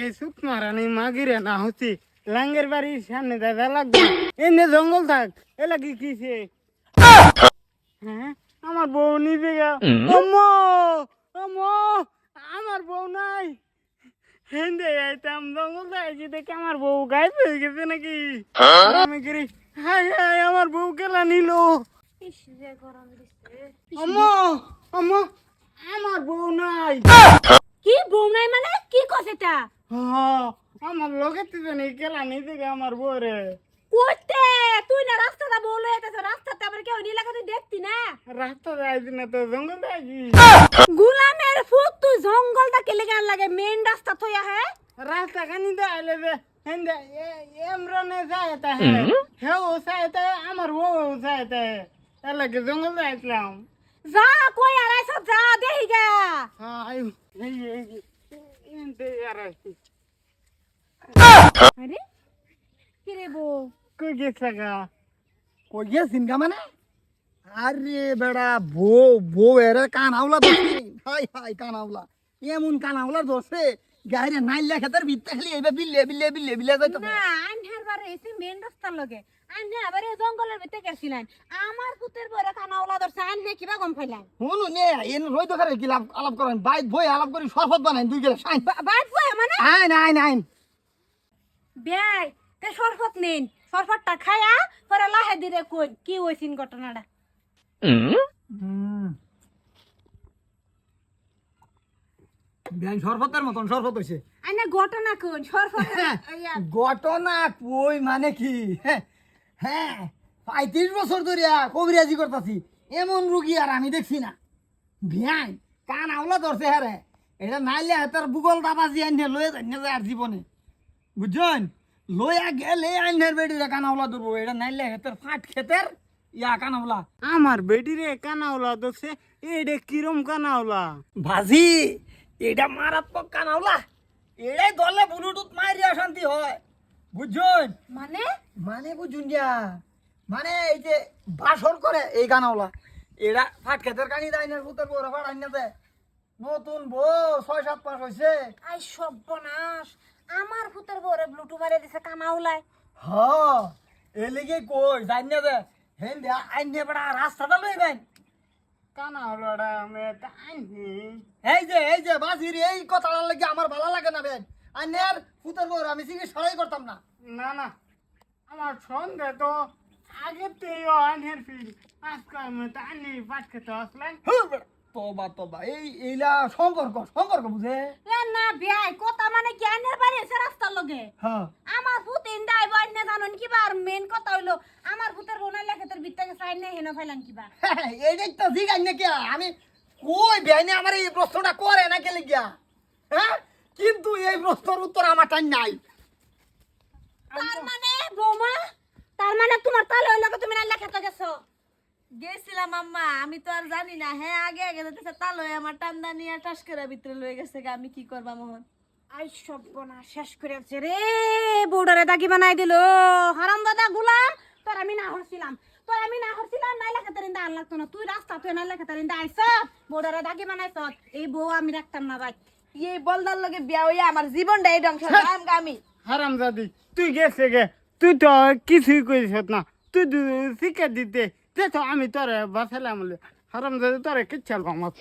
এই সুখ মারানি মাগিরে না হচ্ছি। লাঙ্গের বাড়ির সামনে দাদা লাগবে। এনে জঙ্গল থাক এ লাগি কিসে হ্যাঁ আমার বউ নিবে গা। অম্মো অম্মো আমার বউ নাই। হেন্দে আইতাম জঙ্গল যাইছি দেখে আমার বউ গায়েব হয়ে গেছে নাকি? আমি করি হাই হাই আমার বউ কেলা নিল? অম্মো অম্মো আমার বউ নাই। কি বউ নাই মানে? কি এটা? হ্যাঁ, আমার লগে তুই জানি কেলা নিতে আমার বউ রে করতে তুই না রাস্তাটা বলে এতেছ রাস্তাতে আবার কেউ নিলাকা তুই দেখতি না? রাস্তা যাইছি না তো জঙ্গল যাইছি গুলামের ফুট তুই জঙ্গলটা কেলে গান লাগে মেন রাস্তা থইয়া হ্যাঁ রাস্তা খানি তো আইলে যে হেন্দে এমরনে যাইতে হ্যাঁ। হেও যাইতে আমার বউ যাইতে। এলাকে জঙ্গল যাইছিলাম যা কই আর আইছ যা দেহি গা। হ্যাঁ এই এই। এনতে আর আইছি আরে? কি রে বউ? কই গেছে গা? কই গেছিন গা মানে? আরে বেড়া বউ বউ এর কান আওলা ধরছে। হাই হাই কান আওলা। এমন কান আওলা ধরছে গাইরে নাইলা খেতার ভিত্তে খালি এইবা বিল্লে বিল্লে বিল্লে বিল্লে যাইতো। না আনহার বারে এসে মেন রাস্তার লগে। আনহা আবার এই জঙ্গলের ভিতরে গেছিলেন। আমার পুতের বড় খানাওলা ধরছে আনহে কিবা গম পাইলেন? শুনু নে এন রই কি লাভ আলাপ করেন বাইত বই আলাপ করি শরবত বানাই দুই গেলে সাইন। বাদ বয় মানে? আইন আইন আইন। বেয়াই তে সরফত নেন। সরফতটা খায়া পরে লাহে দিরে কই কি হইছিন ঘটনাটা? ব্যাং শরবতের মতন শরবত হইছে। আইনা ঘটনা কোন সরফত ইয়া, ঘটনা কই মানে কি? হ্যাঁ, হ্যাঁ পঁয়ত্রিশ বছর ধরে কবিরাজি করতেছি এমন রুগী আর আমি দেখছি না। ভিয়াই কান আওলা ধরছে হ্যাঁ এটা নাইলে তার বুগল দাবাজি আইনে লয়ে যাই যায় আর জীবনে। বুঝছেন? লইয়া গেলে আইনের বেডিরে কান আওলা ধরবো এটা নাইলে হেতের ফাট খেতের ইয়া কান আওলা। আমার বেটিরে কানাওলা দোষে এইডে কিরম কানাওলা ভাজি এটা মারাত্মক কান আওলা এটাই দলে ব্লুটুথ মারিয়া শান্তি হয়। বুঝছেন? মানে? মানে বুঝুন যা মানে এই যে বাসর করে এই গানাওলা এরা ফাট খেতের কানি দেয় না ভূতের বউরা ফাট আইনা দেয়। নতুন বউ ছয় সাত মাস হয়েছে আই সর্বনাশ। আমার পুতের বড় ব্লুটু মারে দিছে কানাওলায় হ এলিগে কই? জানি না দে। হেন দে আইন বড়া রাস্তাটা লই বেন তা আনহি এই যে এই যে বাজির এই কথাটা লাগে আমার ভালো লাগে না বেন। আইনের ভূতের বউরা আমি চিকিৎসাই করতাম না। না না আমার সন্দেহ তো আগে তেই আনহের ফিল। আজকে আমি তা আনি পাট খেতে বেটা, তবা তবা এই এইলা সম্পর্ক সম্পর্ক বুঝে? এ না বিয়াই কথা মানে কি আইনের বাড়ি এসে রাস্তার লগে? হ্যাঁ। আমার ভূত ইন্দাই না জানুন কিবা আর মেন কথা হইল আমার ভূতের বোনার লেখে তোর বিত্তাকে সাইন নেই হেনা ফাইলাম কিবা? এইটাই তো জিগাই নাকি আমি কই বেআইনে আমার এই প্রশ্নটা করে না কে লিগিয়া হ্যাঁ? কিন্তু এই প্রশ্নের উত্তর আমার টাইম নাই। তার মানে বৌমা তার মানে তোমার তালে হইল কি তুমি না লেখাতে গেছো? গেছিলাম আম্মা আমি তো আর জানি না। হ্যাঁ আগে আগে যেতেছে তাল হয়ে আমার টান্দা নিয়ে টাস করে ভিতরে লয়ে গেছে গা, আমি কি করবা মোহন? আই সব্বনা শেষ করে আছে রে বউডারে দাগি বানাই দিল। হারাম দাদা গুলাম তোর আমি না হরছিলাম। তোর আমি না হরছিলাম নাই লেখা তারিন্দা আর লাগতো না। তুই রাস্তা, তুই না লেখা তারিন্দা আইস। বউডারে দাগি বানাইছ এই বউ আমি রাখতাম না ভাই। এই বলদার লগে বিয়া হইয়া আমার জীবনটা এই ধ্বংস আমি হারাম দাদি তুই গেছে গে। তুই তো কিছুই করিস না। তুই শিক্ষা দিতে। তো আমি তোরে বাঁচালাম হারাম দাদি তোরে কিচ্ছাল আমার